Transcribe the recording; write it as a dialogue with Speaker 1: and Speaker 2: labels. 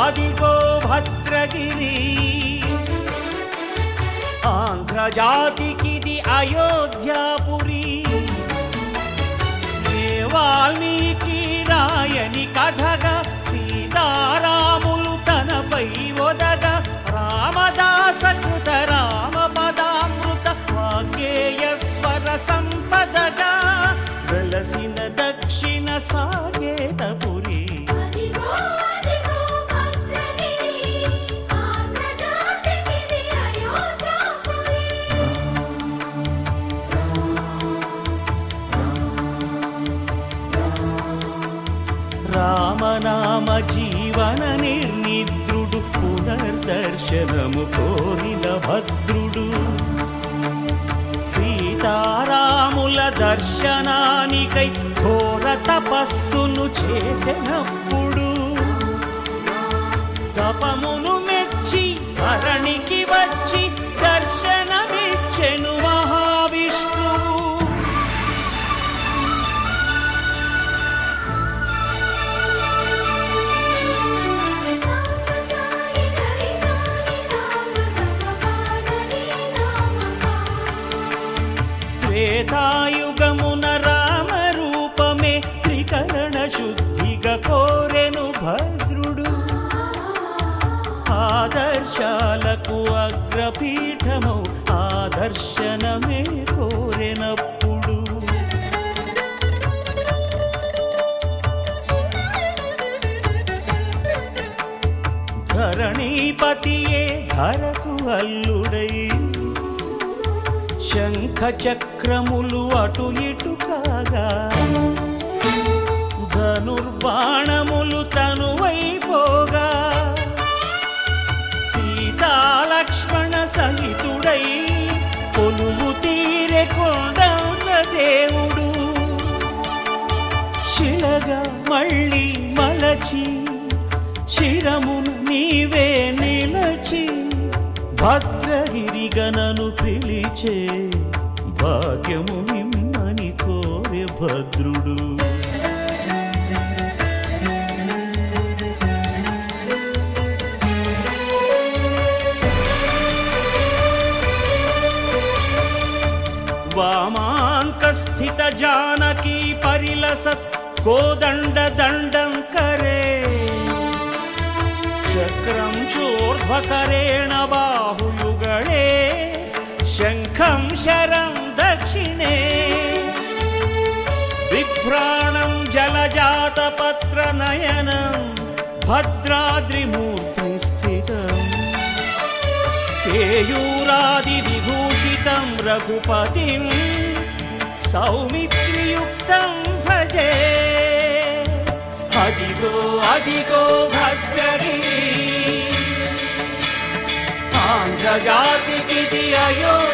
Speaker 1: द्रतिरि आन्ध्रजाति आन्ध्रजातिकिति अयोग्य
Speaker 2: మమ జీవన నిర్నిద్రుడు పునర్దర్శనము కోరిన భద్రుడు. సీతారాముల దర్శనానికై ఘోర తపస్సును చేసినప్పుడు తపము ఆదర్శాలకు అగ్రపీఠము ఆదర్శనమే కోరినప్పుడు. ధరణీపతియే ధరకు అల్లుడై శంఖ చక్రములు అటు ఇటు కాగా. మలచి శిరమును నీవే నిలచి భద్రగిరిగనను పిలిచే భాగ్యము నిమ్మని కోరే భద్రుడు. వామాంకస్థిత జానకీ పరిలసత్ కోదండ దండం वकरेण बाहुयुगळे शङ्खं शरं दक्षिणे। विभ्राणं जलजातपत्रनयनं भद्राद्रिमूर्ति स्थितम् केयूरादिविभूषितं रघुपतिं सौमित्रियुक्तं भजे। अधिको अधिको भद्र जगात की दिया योग